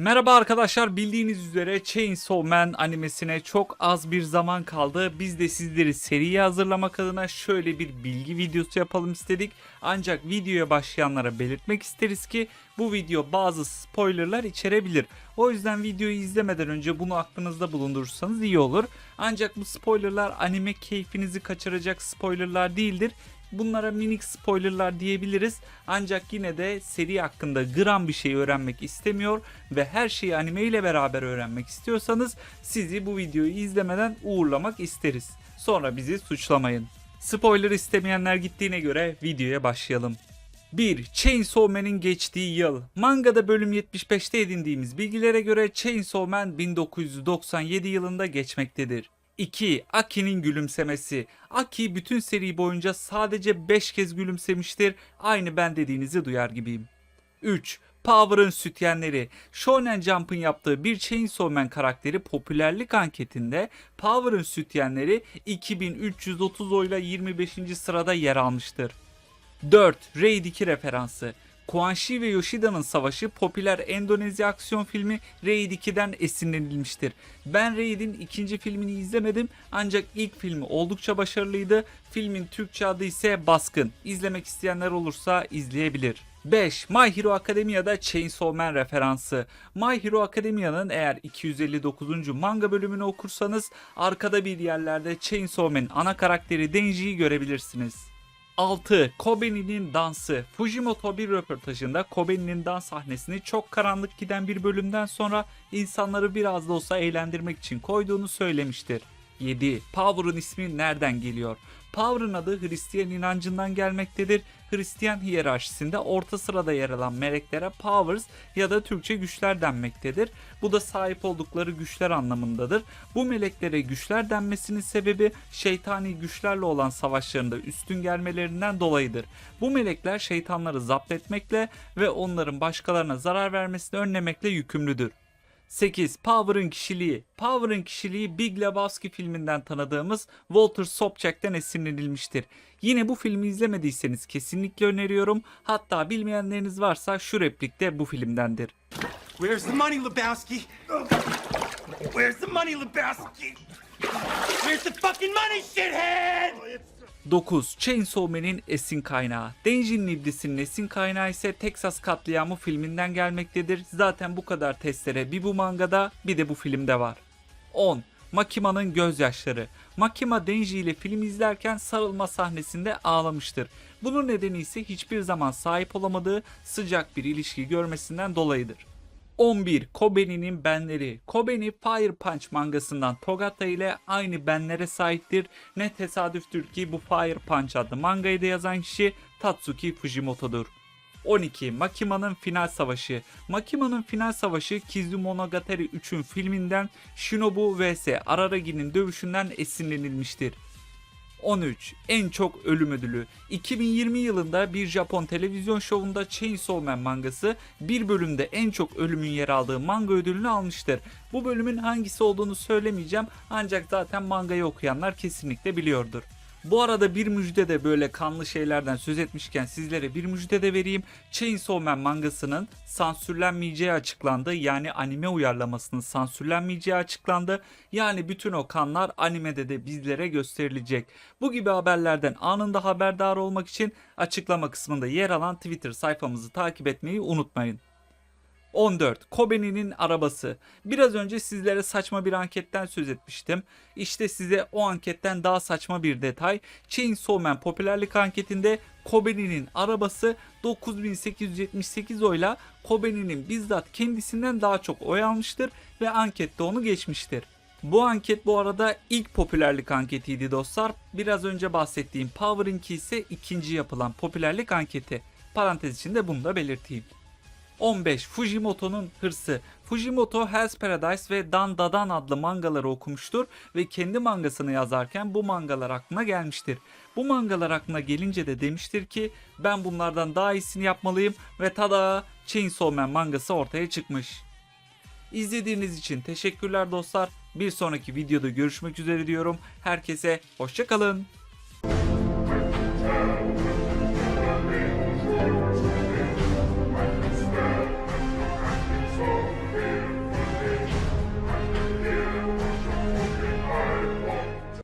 Merhaba arkadaşlar bildiğiniz üzere Chainsaw Man animesine çok az bir zaman kaldı. Biz de sizleri seriye hazırlamak adına şöyle bir bilgi videosu yapalım istedik. Ancak videoya başlayanlara belirtmek isteriz ki bu video bazı spoilerlar içerebilir. O yüzden videoyu izlemeden önce bunu aklınızda bulundurursanız iyi olur. Ancak bu spoilerlar anime keyfinizi kaçıracak spoilerlar değildir. Bunlara minik spoilerlar diyebiliriz. Ancak yine de seri hakkında gram bir şey öğrenmek istemiyor ve her şeyi anime ile beraber öğrenmek istiyorsanız sizi bu videoyu izlemeden uğurlamak isteriz. Sonra bizi suçlamayın. Spoiler istemeyenler gittiğine göre videoya başlayalım. 1. Chainsaw Man'in geçtiği yıl. Mangada bölüm 75'te edindiğimiz bilgilere göre Chainsaw Man 1997 yılında geçmektedir. 2. Aki'nin gülümsemesi. Aki bütün seri boyunca sadece 5 kez gülümsemiştir. Aynı ben dediğinizi duyar gibiyim. 3. Power'ın sütyenleri. Shonen Jump'ın yaptığı bir Chainsaw Man karakteri popülerlik anketinde Power'ın sütyenleri 2330 oyla 25. sırada yer almıştır. 4. Raid 2 referansı. Quan Chi ve Yoshida'nın savaşı popüler Endonezya aksiyon filmi Raid 2'den esinlenilmiştir. Ben Raid'in ikinci filmini izlemedim ancak ilk filmi oldukça başarılıydı. Filmin Türkçe adı ise Baskın. İzlemek isteyenler olursa izleyebilir. 5. My Hero Academia'da Chainsaw Man referansı. My Hero Academia'nın eğer 259. manga bölümünü okursanız arkada bir yerlerde Chainsaw Man'in ana karakteri Denji'yi görebilirsiniz. 6. Kobeni'nin dansı. Fujimoto bir röportajında Kobeni'nin dans sahnesini çok karanlık giden bir bölümden sonra insanları biraz da olsa eğlendirmek için koyduğunu söylemiştir. 7. Power'ın ismi nereden geliyor? Power'ın adı Hristiyan inancından gelmektedir. Hristiyan hiyerarşisinde orta sırada yer alan meleklere powers ya da Türkçe güçler denmektedir. Bu da sahip oldukları güçler anlamındadır. Bu meleklere güçler denmesinin sebebi şeytani güçlerle olan savaşlarında üstün gelmelerinden dolayıdır. Bu melekler şeytanları zapt etmekle ve onların başkalarına zarar vermesini önlemekle yükümlüdür. 8. Power'ın kişiliği. Power'ın kişiliği Big Lebowski filminden tanıdığımız Walter Sobchak'tan esinlenilmiştir. Yine bu filmi izlemediyseniz kesinlikle öneriyorum. Hatta bilmeyenleriniz varsa şu replik de bu filmdendir. Where's the money, Lebowski? Where's the money, Lebowski? Where's the fucking money, shithead? 9. Chainsaw Man'in esin kaynağı. Denji'nin iblisinin esin kaynağı ise Texas katliamı filminden gelmektedir. Zaten bu kadar testere bir bu mangada bir de bu filmde var. 10. Makima'nın gözyaşları. Makima Denji ile film izlerken sarılma sahnesinde ağlamıştır. Bunun nedeni ise hiçbir zaman sahip olamadığı sıcak bir ilişki görmesinden dolayıdır. 11. Kobeni'nin benleri. Kobeni Fire Punch mangasından Togata ile aynı benlere sahiptir. Ne tesadüftür ki bu Fire Punch adlı mangayı da yazan kişi Tatsuki Fujimoto'dur. 12. Makima'nın Final Savaşı. Makima'nın Final Savaşı Kizumonogatari 3'ün filminden Shinobu vs Araragi'nin dövüşünden esinlenilmiştir. 13. En çok ölüm ödülü. 2020 yılında bir Japon televizyon şovunda Chainsaw Man mangası bir bölümde en çok ölümün yer aldığı manga ödülünü almıştır. Bu bölümün hangisi olduğunu söylemeyeceğim ancak zaten mangayı okuyanlar kesinlikle biliyordur. Bu arada bir müjde de böyle kanlı şeylerden söz etmişken sizlere bir müjde de vereyim. Chainsaw Man mangasının sansürlenmeyeceği açıklandı. Yani anime uyarlamasının sansürlenmeyeceği açıklandı. Yani bütün o kanlar animede de bizlere gösterilecek. Bu gibi haberlerden anında haberdar olmak için açıklama kısmında yer alan Twitter sayfamızı takip etmeyi unutmayın. 14. Kobeni'nin arabası. Biraz önce sizlere saçma bir anketten söz etmiştim. İşte size o anketten daha saçma bir detay. Chainsaw Man popülerlik anketinde Kobeni'nin arabası 9878 oyla Kobeni'nin bizzat kendisinden daha çok oy almıştır ve ankette onu geçmiştir. Bu anket bu arada ilk popülerlik anketiydi dostlar. Biraz önce bahsettiğim Power'ınki ise ikinci yapılan popülerlik anketi. Parantez içinde bunu da belirteyim. 15. Fujimoto'nun hırsı. Fujimoto Hell's Paradise ve Dan Dadan adlı mangaları okumuştur ve kendi mangasını yazarken bu mangalar aklına gelmiştir. Bu mangalar aklına gelince de demiştir ki ben bunlardan daha iyisini yapmalıyım ve tada Chainsaw Man mangası ortaya çıkmış. İzlediğiniz için teşekkürler dostlar. Bir sonraki videoda görüşmek üzere diyorum. Herkese hoşçakalın.